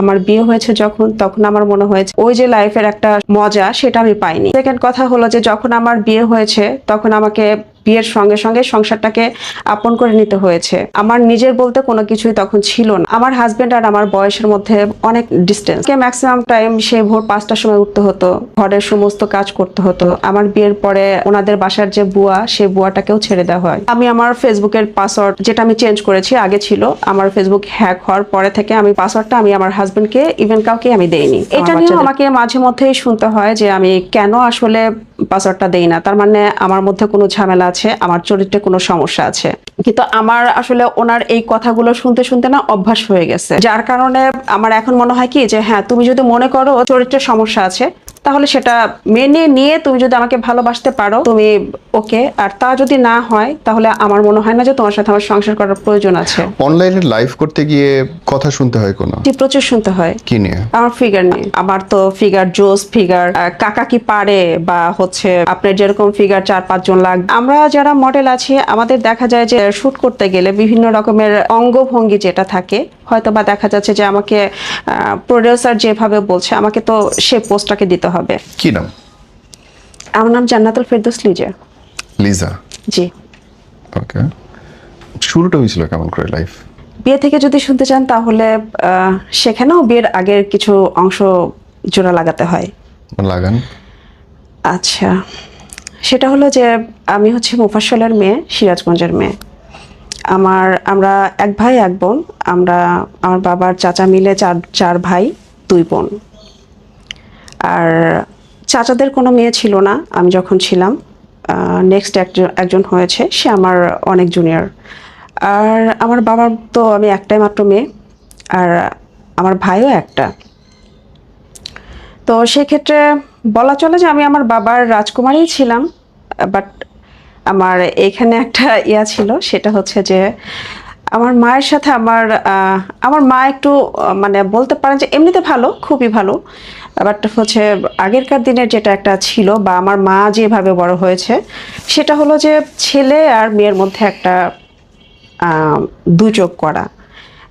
আমার বিয়ে হয়েছে যখন, তখন আমার মনে হয়েছে, ওই যে লাইফের একটা মজা সেটা আমি পাইনি। সেকেন্ড কথা হলো যে যখন আমার বিয়ে হয়েছে, তখন আমাকে বিয়ের সঙ্গে সঙ্গে সংসারটাকে আপন করে নিতে হয়েছে। আমার নিজের বলতে কোনো কিছুই তখন ছিল না। আমার হাজবেন্ড আর আমার বয়সের মধ্যে অনেক ডিস্টেন্স কে ম্যাক্সিমাম টাইম সে ভোর পাঁচটার সময় উঠতে হতো ঘরের সমস্ত কাজ করতে হতো। আমার বিয়ের পরে ওনাদের বাসার যে বুয়া সে বুয়াটাকেও ছেড়ে দেওয়া হয়। আমি আমার ফেসবুকের পাসওয়ার্ড যেটা আমি চেঞ্জ করেছি আগে ছিল আমার ফেসবুক হ্যাক হওয়ার পরে থেকে আমি পাসওয়ার্ডটা আমি আমার হাজবেন্ডকে ইভেন কাউকে আমি দেইনি। এটা নিয়ে আমাকে মাঝে মধ্যেই শুনতে হয় যে আমি কেন আসলে পাসওয়ার্ডটা দেই না। তার মানে আমার মধ্যে কোনো ঝামেলা আছে, আমার চরিত্রে কোনো সমস্যা আছে। কিন্তু আমার আসলে ওনার এই কথাগুলো শুনতে শুনতে না অভ্যাস হয়ে গেছে। যার কারণে আমার এখন মনে হয় কি যে হ্যাঁ তুমি যদি মনে করো চরিত্রের সমস্যা আছে তাহলে সেটা মেনে নিয়ে তুমি যদি আমাকে ভালোবাসতে পারো তুমি ওকে। আর তা যদি না হয় তাহলে আমার মনে হয় না যে তোমার সাথে আমার সংসার করার প্রয়োজন আছে। অনলাইনে লাইভ করতে গিয়ে কথা শুনতে হয় কোনো? জি, প্রচুর শুনতে হয়। কি নিয়ে? আমার ফিগার নেই আমার তো ফিগার জোস ফিগার কাকা কি পারে? বা হচ্ছে আপনার যেরকম ফিগার চার পাঁচ জন লাগ আমরা যারা মডেল আছি আমাদের দেখা যায় যে শুট করতে গেলে বিভিন্ন রকমের অঙ্গভঙ্গি যেটা থাকে হয়তো বা দেখা যাচ্ছে যে আমাকে প্রডিউসার যেভাবে বলছে আমাকে তো সে পোস্টটাকে দিতে হবে। কি নাম? আমার নাম জান্নাতুল ফেরদৌস লিজা। লিজা? জি। ওকে। শুরুটা হয়েছিল কেমন করে লাইফ বিয়ে থেকে যদি শুনতে চান তাহলে সেখানেও বিয়ের আগের কিছু অংশ জোড়া লাগাতে হয়। লাগান। আচ্ছা। সেটা হলো যে আমি হচ্ছে মুফাসলের মেয়ে সিরাজগঞ্জের মেয়ে। আমার আমরা এক ভাই এক বোন। আমরা আমার বাবার চাচা মিলে চার চার ভাই দুই বোন। আর চাচাদের কোনো মেয়ে ছিল না, আমি যখন ছিলাম নেক্সট একজন একজন হয়েছে, সে আমার অনেক জুনিয়র আর আমার বাবার তো আমি একটাই মাত্র মেয়ে, আর আমার ভাইও একটা। তো সেক্ষেত্রে বলা চলে যে আমি আমার বাবার রাজকুমারী ছিলাম বাট আমার এখানে একটা ইয়া ছিল, সেটা হচ্ছে যে আমার মায়ের সাথে আমার আমার মা একটু মানে বলতে পারেন যে এমনিতে ভালো, খুবই ভালো। বাট হচ্ছে আগেরকার দিনের যেটা একটা ছিল বা আমার মা যেভাবে বড় হয়েছে, সেটা হলো যে ছেলে আর মেয়ের মধ্যে একটা দুচোখ করা।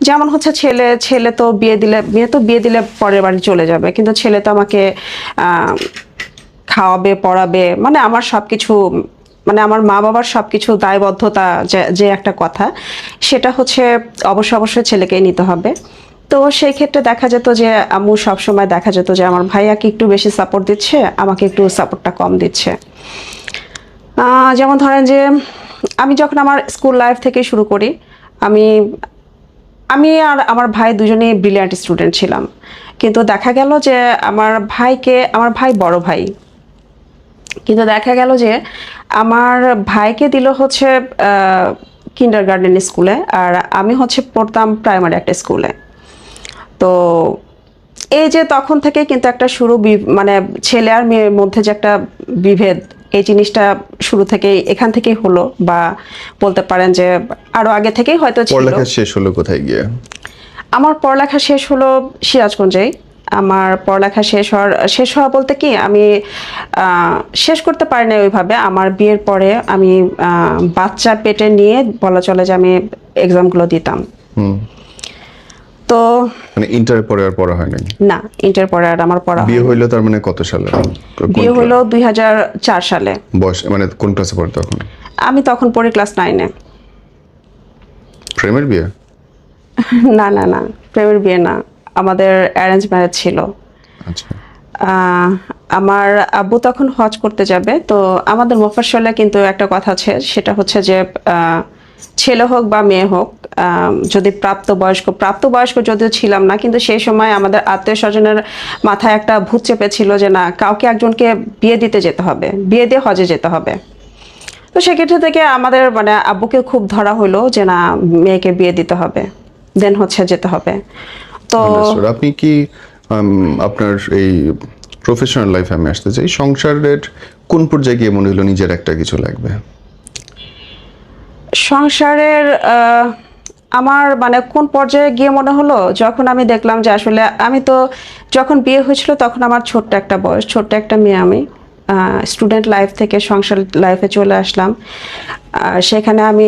যেমন হচ্ছে ছেলে ছেলে তো বিয়ে দিলে, মেয়ে তো বিয়ে দিলে পরের বাড়ি চলে যাবে, কিন্তু ছেলে তো আমাকে খাওয়াবে, পড়াবে মানে আমার সব কিছু মানে আমার মা বাবার সব কিছু দায়বদ্ধতা যে একটা কথা, সেটা হচ্ছে অবশ্য অবশ্যই ছেলেকেই নিতে হবে। তো সেই ক্ষেত্রে দেখা যেত যে, আম্মু সবসময় দেখা যেত যে, আমার ভাইয়াকে একটু বেশি সাপোর্ট দিচ্ছে, আমাকে একটু সাপোর্টটা কম দিচ্ছে। যেমন ধরেন যে, আমি যখন আমার স্কুল লাইফ থেকে শুরু করি, আমি আমি আর আমার ভাই দুজনেই ব্রিলিয়ান্ট স্টুডেন্ট ছিলাম। কিন্তু দেখা গেল যে, আমার ভাইকে, আমার ভাই বড় ভাই কিন্তু দেখা গেল যে আমার ভাইকে দিল হচ্ছে কিন্ডার গার্ডেন স্কুলে আর আমি হচ্ছে পড়তাম প্রাইমারি একটা স্কুলে তো এই যে তখন থেকে কিন্তু একটা শুরু মানে ছেলে আর মেয়ের মধ্যে যে একটা বিভেদ এই জিনিসটা শুরু থেকেই এখান থেকেই হলো বা বলতে পারেন যে আরও আগে থেকেই হয়তো ছিল। পড়ালেখা শেষ হলো কোথায় গিয়ে? আমার পড়ালেখা শেষ হলো সিরাজগঞ্জেই। আমার পড়ালেখা শেষ হওয়ার শেষ হওয়া বলতে কি আমি শেষ করতে পারি না ওইভাবে। আমার বিয়ের পরে আমি বাচ্চা পেটে নিয়ে বলা চলে যে আমি এক্সামগুলো দিতাম। হুম। তো মানে ইন্টার পরে আর পড়া হয় নাই না ইন্টার পরে আর আমার পড়া বিয়ে হইল তার মানে কত সালে? বিয়ে হাজার চার সালে। বয়স মানে কোন ক্লাসে পড়ে তখন? আমি তখন পড়ি ক্লাস নাইনে প্রেমের বিয়ে? না না না প্রেমের বিয়ে না। আমাদের অ্যারেঞ্জ ম্যারেজ ছিল। আচ্ছা। আমার আব্বু তখন হজ করতে যাবে তো আমাদের মফস্বলে কিন্তু একটা কথা আছে সেটা হচ্ছে যে ছেলে হোক বা মেয়ে হোক যদি প্রাপ্তবয়স্ক প্রাপ্তবয়স্ক যদিও ছিলাম না কিন্তু সেই সময় আমাদের আত্মীয় স্বজনের মাথায় একটা ভূত চেপেছিল যে না কাউকে একজনকে বিয়ে দিতে যেতে হবে বিয়ে দিয়ে হজে যেতে হবে। তো সেক্ষেত্রে থেকে আমাদের মানে আব্বুকে খুব ধরা হলো যে না মেয়েকে বিয়ে দিতে হবে দেন হচ্ছে যেতে হবে। তো আপনি কি আপনার এই প্রফেশনাল লাইফে আমি আসতে চাই সংসারের কোন পর্যায়ে গিয়ে মনে হলো নিজের একটা কিছু লাগবে? সংসারের আমার মানে কোন পর্যায়ে গিয়ে মনে হলো? যখন আমি দেখলাম যে আসলে আমি তো যখন বিয়ে হয়েছিল তখন আমার ছোট্ট একটা বয়স ছোট্ট একটা মেয়ে আমি স্টুডেন্ট লাইফ থেকে সংসার লাইফে চলে আসলাম। সেখানে আমি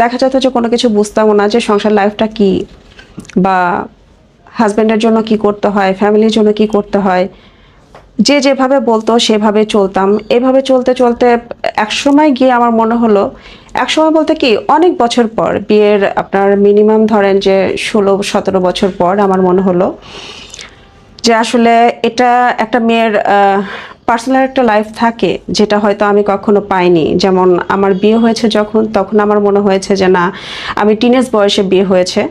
দেখা যেত যে কোনো কিছু বুঝতামও না যে সংসার লাইফটা কি। বা হাজব্যান্ডের জন্য কি করতে হয়, ফ্যামিলির জন্য কি করতে হয়, যে যেভাবে বলতো সেভাবে চলতাম। এভাবে চলতে চলতে একসময় গিয়ে আমার মনে হলো একসময় বলতে কি, অনেক বছর পর, বিয়ের আপনার মিনিমাম ধরেন যে ষোলো, সতেরো বছর পর আমার মনে হলো যে আসলে এটা একটা মেয়ের পার্সোনাল একটা লাইফ থাকে যেটা হয়তো আমি কখনো পাইনি। যেমন আমার বিয়ে হয়েছে যখন, তখন আমার মনে হয়েছে যে না, আমি টিনেজ বয়সে বিয়ে হয়েছে।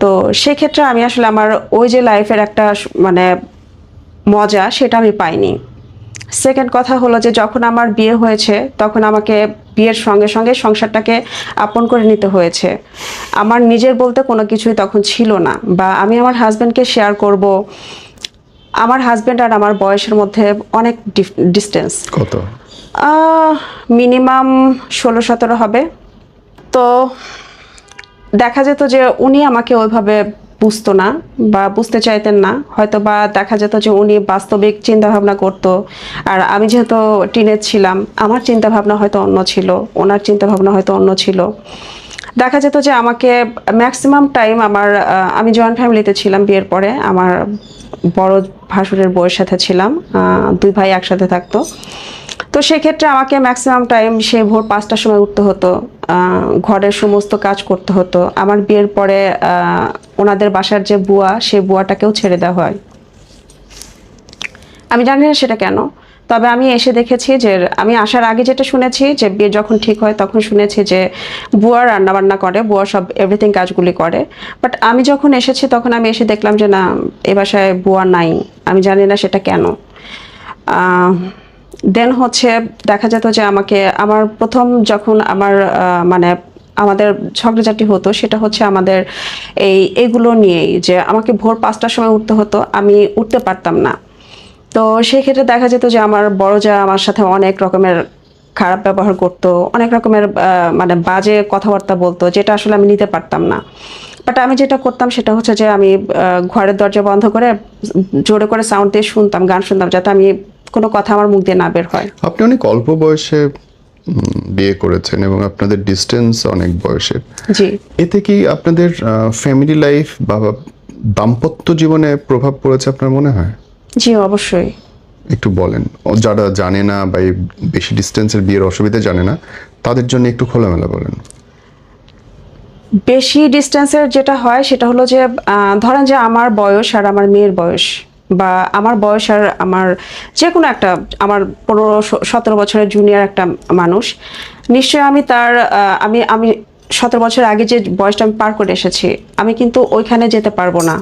তো সেক্ষেত্রে আমি আসলে আমার ওই যে লাইফের একটা মানে মজা সেটা আমি পাইনি। সেকেন্ড কথা হলো যে যখন আমার বিয়ে হয়েছে তখন আমাকে বিয়ের সঙ্গে সঙ্গে সংসারটাকে আপন করে নিতে হয়েছে। আমার নিজের বলতে কোনো কিছুই তখন ছিল না বা আমি আমার হাজব্যান্ডকে শেয়ার করব। আমার হাজব্যান্ড আর আমার বয়সের মধ্যে অনেক ডিস্টেন্স কত? মিনিমাম ষোলো সতেরো হবে। তো দেখা যেত যে উনি আমাকে ওইভাবে বুঝতো না বা বুঝতে চাইতেন না। হয়তো বা দেখা যেত যে উনি বাস্তবিক চিন্তা ভাবনা করতো। আর আমি যেহেতু টিনেজ ছিলাম, আমার চিন্তা ভাবনা হয়তো অন্য ছিল, ওনার চিন্তা ভাবনা হয়তো অন্য ছিল। দেখা যেত যে আমাকে ম্যাক্সিমাম টাইম আমার আমি জয়েন্ট ফ্যামিলিতে ছিলাম বিয়ের পরে, আমার বড় ভাসুরের বউয়ের সাথে ছিলাম দুই ভাই একসাথে থাকতো। তো সেক্ষেত্রে আমাকে ম্যাক্সিমাম টাইম সে ভোর পাঁচটার সময় উঠতে হতো ঘরের সমস্ত কাজ করতে হতো। আমার বিয়ের পরে ওনাদের বাসার যে বুয়া, সে বুয়াটাকেও ছেড়ে দেওয়া হয়। আমি জানি না সেটা কেন, তবে আমি এসে দেখেছি যে, আমি আসার আগে যেটা শুনেছি যে, বিয়ে যখন ঠিক হয় তখন শুনেছি যে, বুয়া রান্নাবান্না করে, বুয়া সব এভরিথিং কাজগুলি করে। বাট আমি যখন এসেছি তখন আমি এসে দেখলাম যে, না, এ বাসায় বুয়া নাই। আমি জানি না সেটা কেন। দেন হচ্ছে দেখা যেত যে আমাকে, আমার প্রথম যখন আমার মানে আমাদের ঝগড়াঝাটি হতো, সেটা হচ্ছে আমাদের এই, এগুলো নিয়েই যে আমাকে ভোর পাঁচটার সময় উঠতে হতো, আমি উঠতে পারতাম না। তো সেক্ষেত্রে দেখা যেত যে আমার বড় যা আমার সাথে অনেক রকমের খারাপ ব্যবহার করতো, অনেক রকমের মানে বাজে কথাবার্তা বলতো, যেটা আসলে আমি নিতে পারতাম না। বাট আমি যেটা করতাম সেটা হচ্ছে যে আমি ঘরের দরজা বন্ধ করে জোরে করে সাউন্ড দিয়ে শুনতাম, গান শুনতাম, যাতে আমি কোনো কথা আমার মুখ দিয়ে না বের হয়। আপনি অনেক অল্প বয়সে বিয়ে করেছেন এবং আপনাদের ডিস্টেন্স অনেক বয়সের। জি। এতে কি আপনাদের ফ্যামিলি লাইফ বা দাম্পত্য জীবনে প্রভাব পড়েছে আপনার মনে হয়? জি অবশ্যই। একটু বলেন। যারা জানে না বা এই বেশি ডিস্টেন্সের বিয়ের অসুবিধা জানে না তাদের জন্য একটু খোলামেলা বলেন। বেশি ডিস্টেন্সের যেটা হয় সেটা হলো যে ধরেন যে আমার বয়স আর আমার মেয়ের বয়স। বা আমার বয়স আর আমার যে কোনো একটা, আমার পনেরো সতেরো বছরের জুনিয়র একটা মানুষ, নিশ্চয়ই আমি তার আমি আমি সতেরো বছর আগে যে বয়সটা আমি পার করে এসেছি, আমি কিন্তু ওইখানে যেতে পারব না।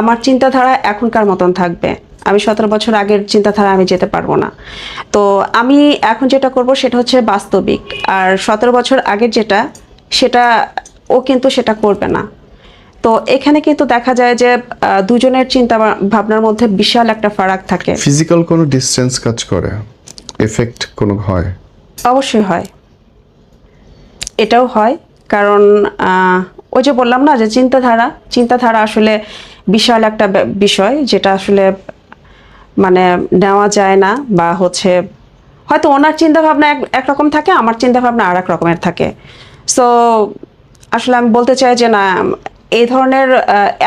আমার চিন্তাধারা এখনকার মতন থাকবে। আমি সতেরো বছর আগের চিন্তাধারা আমি যেতে পারব না। তো আমি এখন যেটা করব সেটা হচ্ছে বাস্তবিক। আর সতেরো বছর আগের যেটা, সেটা ও কিন্তু সেটা করবে না। তো এখানে কিন্তু দেখা যায় যে দুজনের চিন্তা ভাবনার মধ্যে বিশাল একটা ফারাক থাকে। ফিজিক্যাল কোনো ডিস্টেন্স কাজ করে? এফেক্ট কোনো হয়? অবশ্যই হয়। এটাও হয় কারণ ওই যে বললাম না যে চিন্তাধারা চিন্তাধারা আসলে বিশাল একটা বিষয় যেটা আসলে মানে নেওয়া যায় না বা হচ্ছে হয়তো ওনার চিন্তা ভাবনা এক একরকম থাকে আমার চিন্তা ভাবনা আর এক রকমের থাকে। সো আসলে আমি বলতে চাই যে না এই ধরনের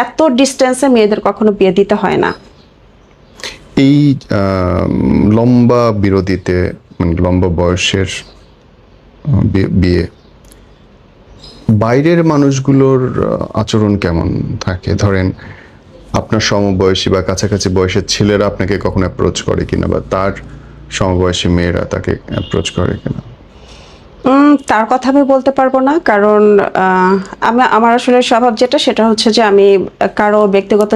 এত ডিস্টেন্সে মেয়েদের কখনো বিয়ে দিতে হয় না। এই লম্বা বিরতিতে মানে লম্বা বয়সের বিয়ে বাইরের মানুষগুলোর আচরণ কেমন থাকে? ধরেন, আপনার সমবয়সী বা কাছাকাছি বয়সের ছেলেরা আপনাকে কখনো অ্যাপ্রোচ করে কিনা বা তার সমবয়সী মেয়েরা তাকে অ্যাপ্রোচ করে কিনা? তার কথা আমি বলতে পারব না কারণ আমি আমার আসলে স্বভাব যেটা সেটা হচ্ছে যে আমি কারও ব্যক্তিগত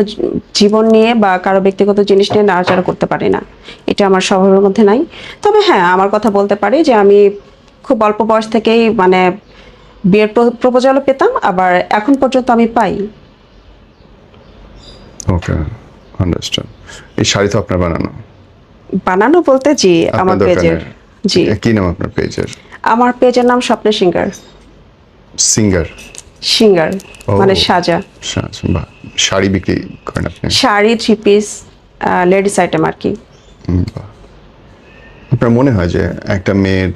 জীবন নিয়ে বা কারও ব্যক্তিগত জিনিস নিয়ে নাড়াচাড়া করতে পারি না। এটা আমার স্বভাবের মধ্যে নাই। তবে হ্যাঁ আমার কথা বলতে পারি যে আমি খুব অল্প বয়স থেকেই মানে বিয়ের প্রপোজালও পেতাম আবার এখন পর্যন্ত আমি পাই। ওকে আন্ডারস্ট্যান্ড এই শাড়ি তো আপনার বানানো। বানানো বলতে জি আমার পেজের জি। কি নাম আপনার পেজের? আমার পেজের নাম স্বপ্নের সিঙ্গার। সিঙ্গার? সিঙ্গার মানে সাজা। শাড়ি বিক্রি করেন আপনি? Sari three piece ladies item আর কি। আপনার মনে হয় যে একটা মেয়ের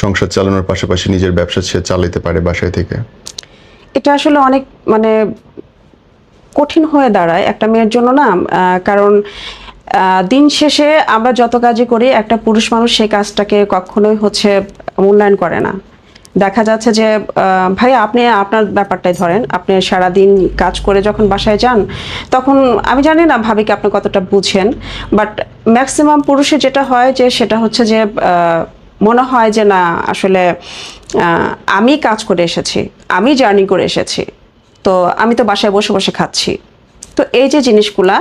সংসার চালানোর পাশাপাশি নিজের ব্যবসা সে চালাতে পারে বাসায় থেকে? এটা আসলে অনেক মানে কঠিন হয়ে দাঁড়ায় একটা মেয়ের জন্য না কারণ দিন শেষে আমরা যত কাজই করি, একটা পুরুষ মানুষ সেই কাজটাকে কখনোই হচ্ছে মূল্যায়ন করে না। দেখা যাচ্ছে যে ভাই আপনি আপনার ব্যাপারটাই ধরেন, আপনি সারাদিন কাজ করে যখন বাসায় যান, তখন আমি জানি না ভাবিকে আপনি কতটা বুঝেন বাট ম্যাক্সিমাম পুরুষে যেটা হয় যে, সেটা হচ্ছে যে মনে হয় যে না, আসলে আমি কাজ করে এসেছি, আমি জার্নি করে এসেছি, তো আমি তো বাসায় বসে বসে খাচ্ছি। তো এই যে জিনিসগুলা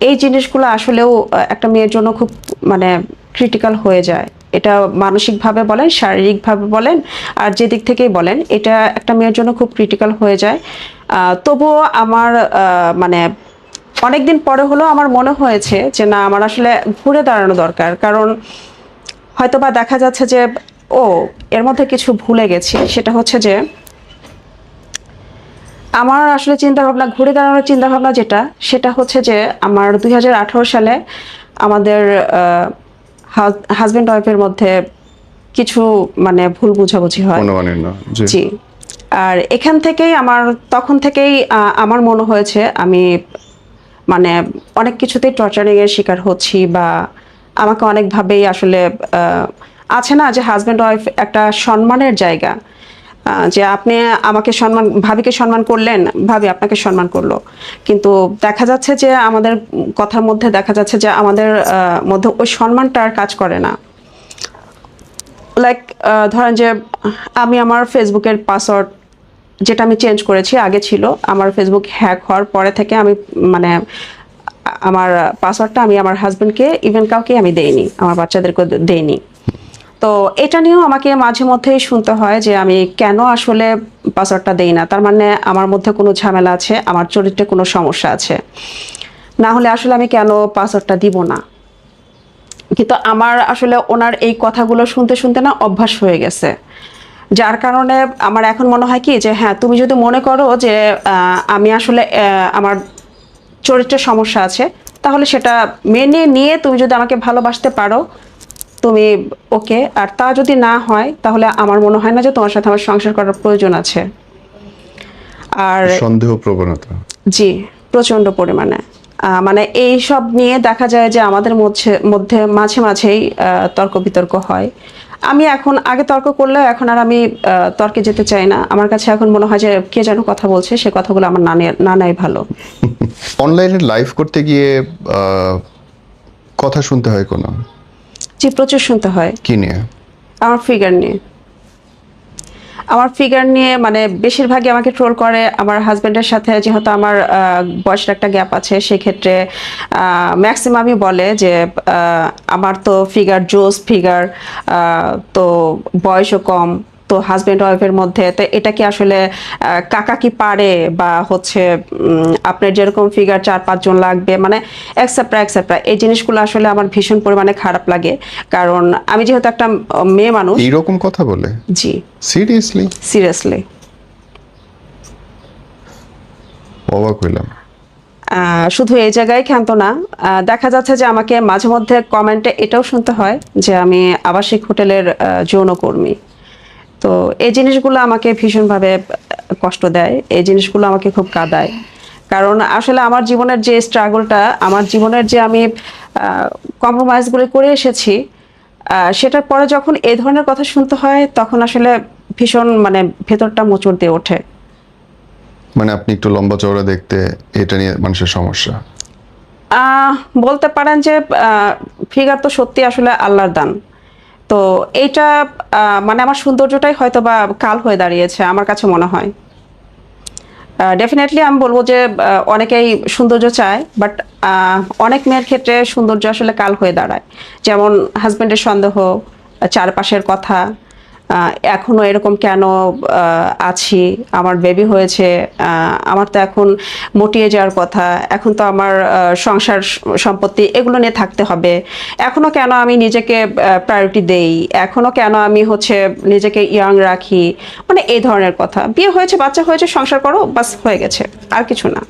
এই জিনিসগুলো আসলেও একটা মেয়ের জন্য খুব মানে ক্রিটিক্যাল হয়ে যায়। এটা মানসিকভাবে বলেন, শারীরিকভাবে বলেন, আর যে দিক থেকেই বলেন, এটা একটা মেয়ের জন্য খুব ক্রিটিক্যাল হয়ে যায়। তবুও আমার মানে অনেকদিন পরে হলেও আমার মনে হয়েছে যে, না, আমার আসলে ঘুরে দাঁড়ানো দরকার। কারণ হয়তোবা দেখা যাচ্ছে যে, ও, এর মধ্যে কিছু ভুলে গেছি। সেটা হচ্ছে যে আমার আসলে চিন্তা ভাবনা ঘুরে দাঁড়ানোর চিন্তা ভাবনা যেটা সেটা হচ্ছে যে আমার দুই হাজার আঠারো সালে আমাদের হাজব্যান্ড ওয়াইফের মধ্যে কিছু মানে ভুল বোঝাবুঝি হয়। জি। আর এখান থেকেই আমার তখন থেকেই আমার মনে হয়েছে আমি মানে অনেক কিছুতেই টর্চারিং এর শিকার হচ্ছি বা আমাকে অনেকভাবেই আসলে আহ, আছে না যে হাজব্যান্ড ওয়াইফ একটা সম্মানের জায়গা। যে আপনি আমাকে সম্মান, ভাবিকে সম্মান করলেন, ভাবি আপনাকে সম্মান করল। কিন্তু দেখা যাচ্ছে যে আমাদের কথার মধ্যে দেখা যাচ্ছে যে আমাদের মধ্যে ওই সম্মানটা আর কাজ করে না। লাইক ধরেন যে আমি আমার ফেসবুকের পাসওয়ার্ড যেটা আমি চেঞ্জ করেছি, আগে ছিল, আমার ফেসবুক হ্যাক হওয়ার পরে থেকে আমি মানে আমার পাসওয়ার্ডটা আমি আমার হাজব্যান্ডকে ইভেন কাউকে আমি দেইনি, আমার বাচ্চাদেরকে দেইনি। তো এটা নিয়েও আমাকে মাঝে মধ্যেই শুনতে হয় যে আমি কেন আসলে পাসওয়ার্ডটা দেই না। তার মানে আমার মধ্যে কোনো ঝামেলা আছে, আমার চরিত্রে কোনো সমস্যা আছে। না হলে আসলে আমি কেন পাসওয়ার্ডটা দিব না? কিন্তু আমার আসলে ওনার এই কথাগুলো শুনতে শুনতে না অভ্যাস হয়ে গেছে। যার কারণে আমার এখন মনে হয় কি যে হ্যাঁ তুমি যদি মনে করো যে আমি আসলে আমার চরিত্রের সমস্যা আছে, তাহলে সেটা মেনে নিয়ে তুমি যদি আমাকে ভালোবাসতে পারো তুমি ওকে আর তা যদি না হয় তাহলে আমার মনে হয় না যে তোমার সাথে আমার সংসার করার প্রয়োজন আছে। আর সন্দেহ প্রবণতা। জি প্রচণ্ড পরিমাণে। মানে এই সব নিয়ে দেখা যায় যে আমাদের মধ্যে মধ্যে মাঝে মাঝেই তর্ক বিতর্ক হয়। আমি এখন আগে তর্ক করলেও এখন আর আমি তর্কে যেতে চাই না। আমার কাছে এখন মনে হয় যে কে যেন কথা বলছে সে কথাগুলো আমার না নাই ভালো। অনলাইনে লাইভ করতে গিয়ে কথা শুনতে হয় কোনো? জি প্রচুর শুনতে হয়। কি নিয়ে? আমার ফিগার নিয়ে। আমার ফিগার নিয়ে মানে বেশিরভাগই আমাকে ট্রোল করে আমার হাজব্যান্ডের সাথে যেহেতু আমার বয়সের একটা গ্যাপ আছে সেক্ষেত্রে ম্যাক্সিমামই বলে যে আহ, আমার তো ফিগার জোস ফিগার তো বয়সও কম তো হাজব্যান্ড ওয়াইফের মধ্যে তো এটা কি আসলে কাকা কি পারে? বা হচ্ছে আপনার যেরকম ফিগার চার পাঁচজন লাগবে মানে একসেপ্রা একসেপ্রা এই জিনিসগুলো আসলে আমার ভীষণ পরিমাণে খারাপ লাগে। কারণ আমি যেহেতু একটা মেয়ে মানুষ এইরকম কথা বলে? জি। সিরিয়াসলি সিরিয়াসলি অবাক হইলাম। শুধু এই জায়গায় ক্ষান্ত না দেখা যাচ্ছে যে আমাকে মাঝে মধ্যে কমেন্টে এটাও শুনতে হয় যে আমি আবাসিক হোটেলের যৌনকর্মী। তো এই জিনিসগুলো আমাকে ভীষণভাবে কষ্ট দেয় এই জিনিসগুলো আমাকে খুব কাঁদায়। কারণ আসলে আমার জীবনের যে স্ট্রাগলটা আমার জীবনের যে আমি কম্প্রোমাইজগুলো করে এসেছি সেটার পরে যখন এই ধরনের কথা শুনতে হয় তখন আসলে ভীষণ মানে ভেতরটা মোচড় দিয়ে ওঠে। মানে আপনি একটু লম্বা চওড়া দেখতে এটা নিয়ে মানুষের সমস্যা? আহ, বলতে পারেন যে ফিগার তো সত্যি আসলে আল্লাহর দান। তো এইটা মানে আমার সৌন্দর্যটাই হয়তো বা কাল হয়ে দাঁড়িয়েছে, আমার কাছে মনে হয়। ডেফিনেটলি আমি বলব যে অনেকেই সৌন্দর্য চায় বাট অনেক মেয়ের ক্ষেত্রে সৌন্দর্য আসলে কাল হয়ে দাঁড়ায়। যেমন হাজব্যান্ডের সন্দেহ, চারপাশের কথা আহ, এখনও এরকম কেন আছি? আমার বেবি হয়েছে আমার তো এখন মটিয়ে যাওয়ার কথা। এখন তো আমার সংসার সম্পত্তি এগুলো নিয়ে থাকতে হবে। এখনও কেন আমি নিজেকে প্রায়োরিটি দেই? এখনও কেন আমি হচ্ছে নিজেকে ইয়াং রাখি? মানে এই ধরনের কথা। বিয়ে হয়েছে বাচ্চা হয়েছে সংসার করো বাস হয়ে গেছে। আর কিছু না।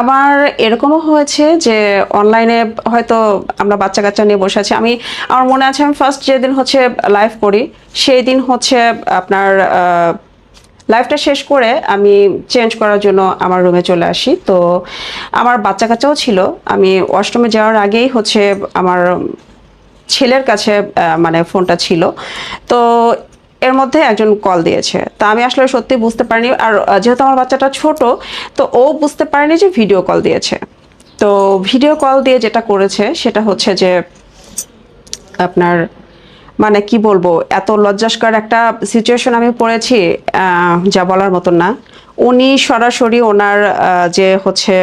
আমার এরকমও হয়েছে যে অনলাইনে হয়তো আমরা বাচ্চা কাচ্চা নিয়ে বসে আছি। আমি, আমার মনে আছে আমি ফার্স্ট যেদিন হচ্ছে লাইভ করি সেই দিন হচ্ছে আপনার লাইফটা শেষ করে আমি চেঞ্জ করার জন্য আমার রুমে চলে আসি। তো আমার বাচ্চা কাচ্চাও ছিল। আমি ওয়াশরুমে যাওয়ার আগেই হচ্ছে আমার ছেলের কাছে মানে ফোনটা ছিল। তো এর মধ্যে একজন কল দিয়েছে। তা আমি আসলে সত্যি বুঝতে পারিনি। আর যেহেতু আমার বাচ্চাটা ছোট, তো ও বুঝতে পারেনি যে ভিডিও কল দিয়েছে। তো ভিডিও কল দিয়ে যেটা করেছে, সেটা হচ্ছে যে আপনার মানে কি বলব, এত লজ্জাস্কর একটা সিচুয়েশন আমি পড়েছি যা বলার মতন না। উনি সরাসরি ওনার যে হচ্ছে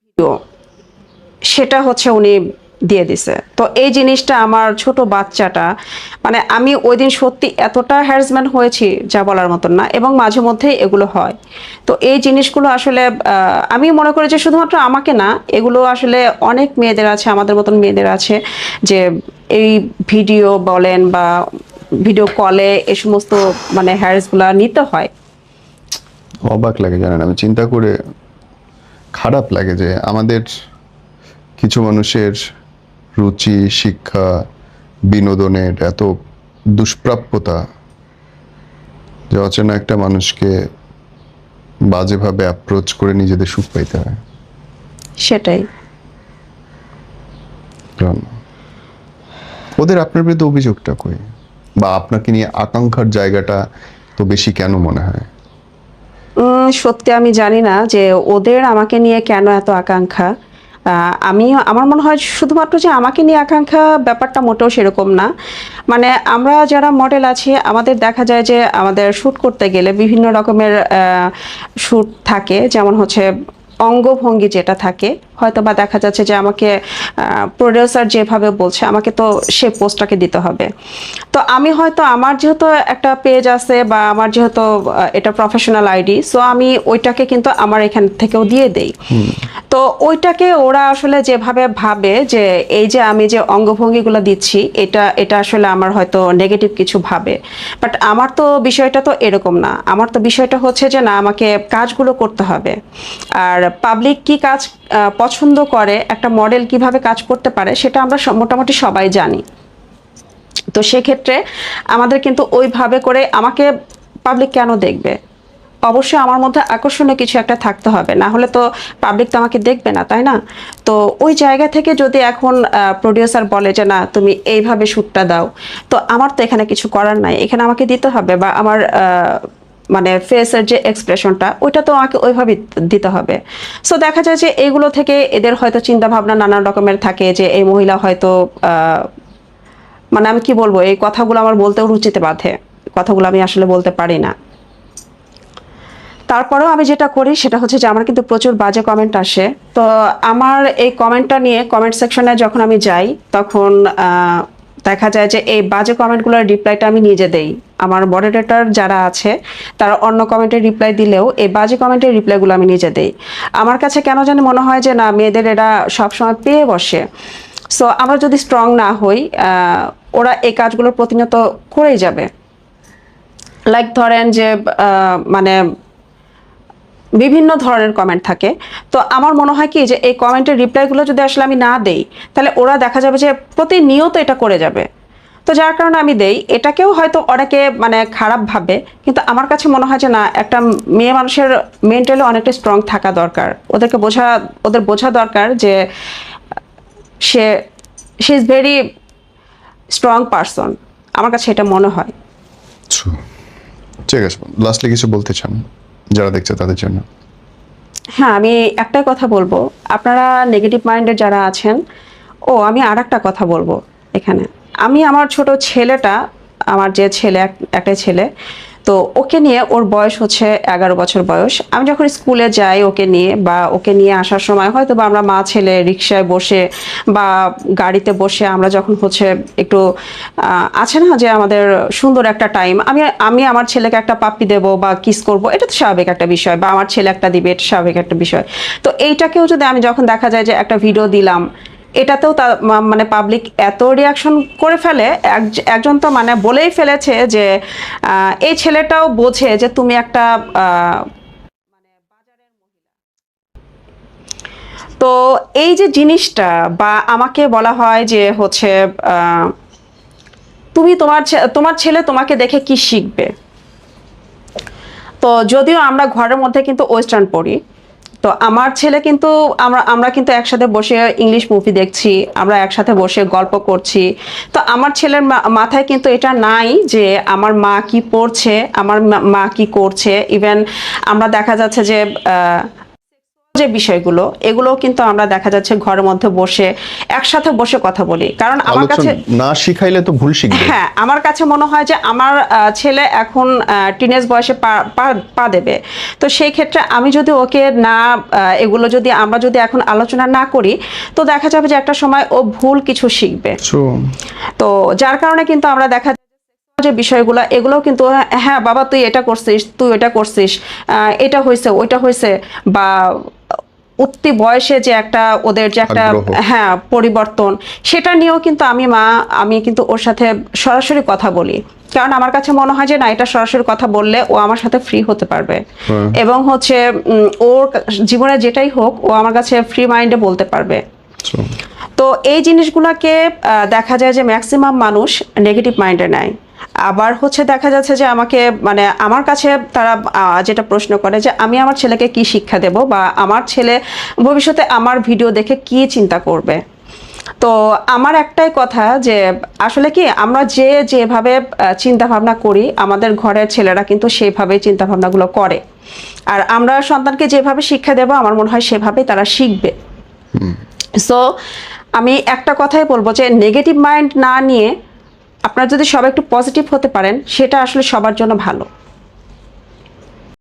ভিডিও সেটা হচ্ছে উনি দিয়ে দিছে। তো এই জিনিসটা আমার ছোট বাচ্চাটা মানে আমি ওই দিন সত্যি এতটা হ্যারাসমেন্ট হয়েছি যা বলার মতন না, এবং মাঝে মধ্যেই এগুলো হয়। তো এই জিনিসগুলো আসলে আমি মনে করি যে শুধুমাত্র আমাকে না, এগুলো আসলে অনেক মেয়েদের আছে, আমাদের মতন মেয়েদের আছে, যে এই ভিডিও বলেন বা ভিডিও কলে এ সমস্ত মানে হ্যারাসগুলো নিতে হয়। অবাক লাগে, জানেন, আমি চিন্তা করে খারাপ লাগে যে আমাদের কিছু মানুষের রুচি শিক্ষা বিনোদনের এত দুষ্প্রাপ্যতা। যে অচেনা একটা মানুষকে বাজেভাবে অ্যাপ্রোচ করে নিজেদের সুখ পাইতে হয়। সেটাই। ওদের আপনার বিরুদ্ধে অভিযোগটা কই? বা আপনাকে নিয়ে আকাঙ্ক্ষার জায়গাটা তো বেশি কেন মনে হয়? সত্যি আমি জানি না যে ওদের আমাকে নিয়ে কেন এত আকাঙ্ক্ষা। আমি, আমার মনে হয় শুধুমাত্র যে আমাকে নিয়ে আকাঙ্ক্ষা ব্যাপারটা মোটেও সেরকম না। মানে আমরা যারা মডেল আছি, আমাদের দেখা যায় যে আমাদের শ্যুট করতে গেলে বিভিন্ন রকমের শ্যুট থাকে। যেমন হচ্ছে অঙ্গভঙ্গি যেটা থাকে হয়তো বা দেখা যাচ্ছে যে আমাকে প্রডিউসার যেভাবে বলছে আমাকে তো সে পোস্টটাকে দিতে হবে। তো আমি হয়তো আমার যেহেতু একটা পেজ আছে বা আমার যেহেতু এটা প্রফেশনাল আইডি সো আমি ওইটাকে কিন্তু আমার এখান থেকেও দিয়ে দেই। তো ওইটাকে ওরা আসলে যেভাবে ভাবে যে এই যে আমি যে অঙ্গভঙ্গিগুলো দিচ্ছি এটা এটা আসলে আমার হয়তো নেগেটিভ কিছু ভাবে। বাট আমার তো বিষয়টা তো এরকম না। আমার তো বিষয়টা হচ্ছে যে না আমাকে কাজগুলো করতে হবে। আর পাবলিক কি কাজ পছন্দ করে, একটা মডেল কীভাবে কাজ করতে পারে, সেটা আমরা মোটামুটি সবাই জানি। তো সেক্ষেত্রে আমাদের কিন্তু ওইভাবে করে আমাকে পাবলিক কেন দেখবে? অবশ্যই আমার মধ্যে আকর্ষণীয় কিছু একটা থাকতে হবে। না হলে তো পাবলিক তো আমাকে দেখবে না, তাই না? তো ওই জায়গা থেকে যদি এখন প্রডিউসার বলে যে, না, তুমি এইভাবে শ্যুটটা দাও। তো আমার তো এখানে কিছু করার নাই। এখানে আমাকে দিতে হবে বা আমার মানে ফেসের যে এক্সপ্রেশনটা ওইটা তো আমাকে ওইভাবে দিতে হবে। সো দেখা যায় যে এগুলো থেকে এদের হয়তো চিন্তা ভাবনা নানান রকমের থাকে যে এই মহিলা হয়তো মানে আমি কি বলব, এই কথাগুলো আমার বলতেও রুচিতে বাধে। কথাগুলো আমি আসলে বলতে পারি না। তারপরেও আমি যেটা করি সেটা হচ্ছে যে আমার কিন্তু প্রচুর বাজে কমেন্ট আসে। তো আমার এই কমেন্টটা নিয়ে কমেন্ট সেকশনে যখন আমি যাই, তখন দেখা যায় যে এই বাজে কমেন্টগুলোর রিপ্লাইটা আমি নিজে দেই। আমার মডারেটর যারা আছে, তারা অন্য কমেন্টের রিপ্লাই দিলেও এই বাজে কমেন্টের রিপ্লাইগুলো আমি নিজে দেই। আমার কাছে কেন জানি মনে হয় যে, না, মেয়েদের এরা সবসময় পেয়ে বসে। সো আমরা যদি স্ট্রং না হই ওরা এই কাজগুলো প্রতিনিয়ত করেই যাবে। লাইক ধরেন যে মানে বিভিন্ন ধরনের কমেন্ট থাকে। তো আমার মনে হয় কি যে এই কমেন্টের রিপ্লাইগুলো যদি আসলে আমি না দেই, তাহলে ওরা দেখা যাবে যে প্রতিনিয়ত এটা করে যাবে। তো যার কারণে আমি দেই। এটাকেও হয়তো অনেকে মানে খারাপ ভাবে, কিন্তু আমার কাছে মনে হয় যে না, একটা মেয়ে মানুষের মেন্টালি অনেকটা স্ট্রং থাকা দরকার। ওদেরকে বোঝা, ওদের বোঝা দরকার যে সে সে ইজ ভেরি স্ট্রং পারসন আমার কাছে এটা মনে হয়। ঠিক আছে লাস্টলি কিছু বলতে চান? যারা দেখছে তাদের জন্য। হ্যাঁ আমি একটাই কথা বলব। আপনারা নেগেটিভ মাইন্ডের যারা আছেন, ও, আমি আর একটা কথা বলব এখানে। আমি আমার ছোট ছেলেটা, আমার যে ছেলে একটা একটাই ছেলে তো ওকে নিয়ে ওর বয়স হচ্ছে এগারো বছর বয়স। আমি যখন স্কুলে যাই ওকে নিয়ে বা ওকে নিয়ে আসার সময় হয়তো বা আমরা মা ছেলে রিক্সায় বসে বা গাড়িতে বসে আমরা যখন হচ্ছে একটু আছে না যে আমাদের সুন্দর একটা টাইম আমি আমি আমার ছেলেকে একটা পাপ্পি দেবো বা কিস করব, এটা তো স্বাভাবিক একটা বিষয় বা আমার ছেলে একটা দিবে, এটা স্বাভাবিক একটা বিষয়। তো এইটাকেও যদি আমি যখন দেখা যায় যে একটা ভিডিও দিলাম এটাতেও তা মানে পাবলিক এত রিয়াকশন করে ফেলে এক- একজন তো মানে বলেই ফেলেছে যে এই ছেলেটাও বোঝে যে তুমি একটা আহ, তো এই যে জিনিসটা বা আমাকে বলা হয় যে হচ্ছে তুমি তোমার তোমার ছেলে তোমাকে দেখে কি শিখবে? তো যদিও আমরা ঘরের মধ্যে কিন্তু ওয়েস্টার্ন পড়ি তো আমার ছেলে কিন্তু আমরা আমরা কিন্তু একসাথে বসে ইংলিশ মুভি দেখছি, আমরা একসাথে বসে গল্প করছি। তো আমার ছেলের মাথায় কিন্তু এটা নাই যে আমার মা কি পড়ছে, আমার মা- কি করছে। ইভেন আমরা দেখা যাচ্ছে যে যে বিষয়গুলো এগুলো কিন্তু আমরা দেখা যাচ্ছে ঘরের মধ্যে বসে একসাথে বসে কথা বলি। কারণ আমার কাছে না শিখাইলে তো ভুল শিখবে। হ্যাঁ আমার কাছে মনে হয় যে আমার ছেলে এখন টিনেজ বয়সে পা দেবে। তো সেই ক্ষেত্রে আমি যদি ওকে না এগুলো যদি আমরা যদি এখন আলোচনা না করি তো দেখা যাবে যে একটা সময় ও ভুল কিছু শিখবে। তো যার কারণে কিন্তু আমরা দেখা যে বিষয়গুলো এগুলো কিন্তু হ্যাঁ বাবা তুই এটা করছিস তুই এটা করছিস আহ, এটা হয়েছে ওইটা হয়েছে বা উঠতি বয়সে যে একটা ওদের যে একটা হ্যাঁ পরিবর্তন সেটা নিয়েও কিন্তু আমি মা আমি কিন্তু ওর সাথে সরাসরি কথা বলি। কারণ আমার কাছে মনে হয় যে না এটা সরাসরি কথা বললে ও আমার সাথে ফ্রি হতে পারবে। হ্যাঁ। এবং হচ্ছে ওর জীবনে যেটাই হোক ও আমার কাছে ফ্রি মাইন্ডে বলতে পারবে। তো এই জিনিসগুলোকে দেখা যায় যে ম্যাক্সিমাম মানুষ নেগেটিভ মাইন্ডে নেয়। আবার হচ্ছে দেখা যাচ্ছে যে আমাকে মানে আমার কাছে তারা যেটা প্রশ্ন করে যে আমি আমার ছেলেকে কি শিক্ষা দেব বা আমার ছেলে ভবিষ্যতে আমার ভিডিও দেখে কি চিন্তা করবে? তো আমার একটাই কথা যে আসলে কি আমরা যে যেভাবে চিন্তা ভাবনা করি আমাদের ঘরের ছেলেরা কিন্তু সেইভাবেই চিন্তা ভাবনাগুলো করে। আর আমরা সন্তানকে যেভাবে শিক্ষা দেব আমার মনে হয় সেভাবেই তারা শিখবে। সো আমি একটা কথাই বলব যে নেগেটিভ মাইন্ড না নিয়ে আপনারা যদি সবাই একটু পজিটিভ হতে পারেন সেটা আসলে সবার জন্য ভালো।